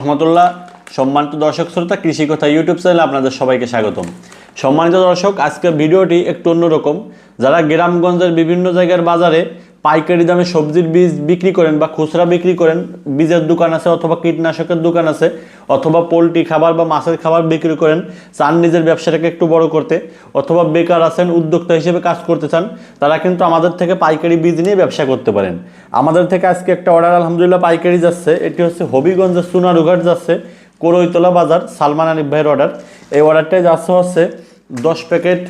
রহমতুল্লাহ, সম্মানিত দর্শক শ্রোতা কৃষি কথা ইউটিউব চ্যানেলে আপনাদের সবাইকে স্বাগতম। সম্মানিত দর্শক, আজকের ভিডিওটি একটু অন্যরকম। যারা গ্রামগঞ্জের বিভিন্ন জায়গার বাজারে পাইকারি দামে সবজির বীজ বিক্রি করেন বা খুচরা বিক্রি করেন, বীজের দোকান আছে অথবা কীটনাশকের দোকান আছে, অথবা পোলট্রি খাবার বা মাছের খাবার বিক্রি করেন, চান নিজের ব্যবসাটাকে একটু বড় করতে, অথবা বেকার আছেন, উদ্যোক্তা হিসেবে কাজ করতে চান, তারা কিন্তু আমাদের থেকে পাইকারি বীজ নিয়ে ব্যবসা করতে পারেন। আমাদের থেকে আজকে একটা অর্ডার আলহামদুলিল্লাহ পাইকারি যাচ্ছে, এটি হচ্ছে হবিগঞ্জের সোনারুঘাট যাচ্ছে করইতলা বাজার, সালমান আলিফ ভাইয়ের অর্ডার। এই অর্ডারটাই যাচ্ছে হচ্ছে দশ প্যাকেট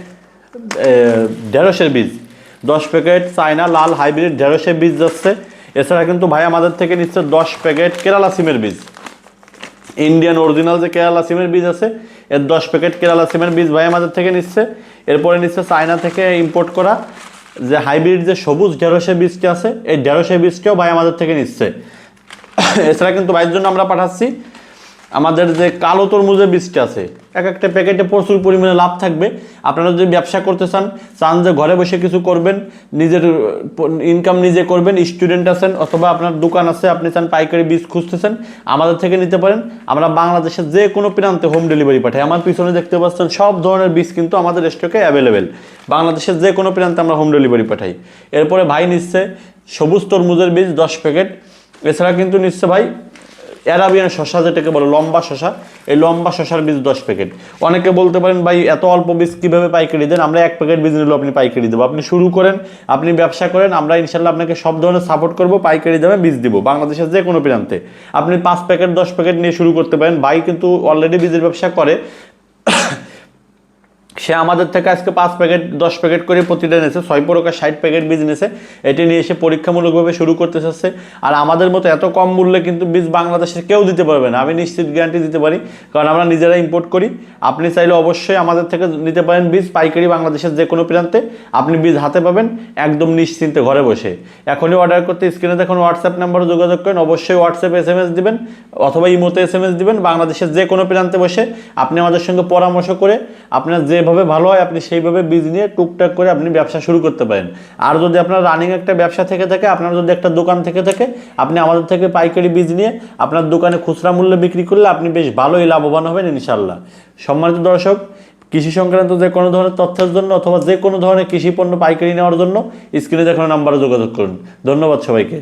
ঢেঁড়সের বীজ। দশ প্যাকেট চায়না লাল হাইব্রিড ঢেঁড়সের বীজ যাচ্ছে। এছাড়া কিন্তু ভাই আমাদের থেকে নিচ্ছে দশ প্যাকেট কেরালা সিমের বীজ। ইন্ডিয়ান অরিজিনাল যে কেরালা সিমের বীজ আছে, এর দশ প্যাকেট কেরালা সিমের বীজ ভাই আমাদের থেকে নিচ্ছে। এরপরে নিচ্ছে চায়না থেকে ইম্পোর্ট করা যে হাইব্রিড যে সবুজ ঢেঁড়সের বীজটি আছে, এই ঢেঁড়সের বীজটিও ভাই আমাদের থেকে নিচ্ছে। এছাড়া কিন্তু ভাইয়ের জন্য আমরা পাঠাচ্ছি আমাদের যে কালো তরমুজের বীজটা আছে, এক একটা প্যাকেটে প্রচুর পরিমাণে লাভ থাকবে। আপনারা যদি ব্যবসা করতে চান চান যে ঘরে বসে কিছু করবেন, নিজের ইনকাম নিজে করবেন স্টুডেন্ট আছেন অথবা আপনার দোকান আছে, আপনি চান পাইকারি বীজ খুঁজতেছেন, আমাদের থেকে নিতে পারেন। আমরা বাংলাদেশের যে কোনো প্রান্তে হোম ডেলিভারি পাঠাই। আমার পিছনে দেখতে পাচ্ছেন সব ধরনের বীজ কিন্তু আমাদের স্টকে অ্যাভেলেবেল বাংলাদেশের যে কোনো প্রান্তে আমরা হোম ডেলিভারি পাঠাই। এরপরে ভাই নিচ্ছে সবুজ তরমুজের বীজ দশ প্যাকেট। এছাড়া কিন্তু নিচ্ছে ভাই অ্যারাবিয়ান শশা যেটাকে বলে লম্বা শশা এই লম্বা শশার বীজ দশ প্যাকেট। অনেকে বলতে পারেন, ভাই, এত অল্প বীজ কীভাবে পাইকারি দেন? আমরা এক প্যাকেট বীজ নিলেও আপনি পাইকারি দেবো। আপনি শুরু করেন, আপনি ব্যবসা করেন, আমরা ইনশাল্লাহ আপনাকে সব ধরনের সাপোর্ট করব, পাইকারি দামে বীজ দিব, বাংলাদেশের যে কোনো প্রান্তে। আপনি পাঁচ প্যাকেট, দশ প্যাকেট নিয়ে শুরু করতে পারেন। ভাই কিন্তু অলরেডি বীজের ব্যবসা করে। সে আমাদের থেকে আজকে পাঁচ প্যাকেট, দশ প্যাকেট করে প্রতিটা নিয়েছে ছয় প্রকার ষাট প্যাকেট বীজ নিয়েছে এটি নিয়ে এসে পরীক্ষামূলকভাবে শুরু করতে চাচ্ছে। আর আমাদের মতো এত কম মূল্যে কিন্তু বীজ বাংলাদেশের কেউ দিতে পারবে না। আমি নিশ্চিত গ্যারান্টি দিতে পারি, কারণ আমরা নিজেরা ইম্পোর্ট করি। আপনি চাইলে অবশ্যই আমাদের থেকে নিতে পারেন বীজ পাইকারি বাংলাদেশের যে কোনো প্রান্তে। আপনি বীজ হাতে পাবেন, একদম নিশ্চিন্তে ঘরে বসে। এখনই অর্ডার করতে স্ক্রিনে দেখুন হোয়াটসঅ্যাপ নাম্বারে যোগাযোগ করেন। অবশ্যই হোয়াটসঅ্যাপ এস এম এস দিবেন অথবা ইমোতে এস এম এস দিবেন। বাংলাদেশের যে কোনো প্রান্তে বসে আপনি আমাদের সঙ্গে পরামর্শ করে আপনার যেভাবে ভালো হয়, আপনি সেইভাবে বীজ নিয়ে টুকটাক করে আপনি ব্যবসা শুরু করতে পারেন। আর যদি আপনার রানিং একটা ব্যবসা থেকে থাকে, আপনার যদি একটা দোকান থেকে থাকে, আপনি আমাদের থেকে পাইকারি বীজ নিয়ে আপনার দোকানে খুচরা মূল্যে বিক্রি করলে আপনি বেশ ভালোই লাভবান হবেন ইনশাল্লাহ সম্মানিত দর্শক, কৃষি সংক্রান্ত যে কোনো ধরনের তথ্যের জন্য অথবা যে কোনো ধরনের কৃষি পণ্য পাইকারি নেওয়ার জন্য স্ক্রিনে দেখানো নাম্বারে যোগাযোগ করুন। ধন্যবাদ সবাইকে।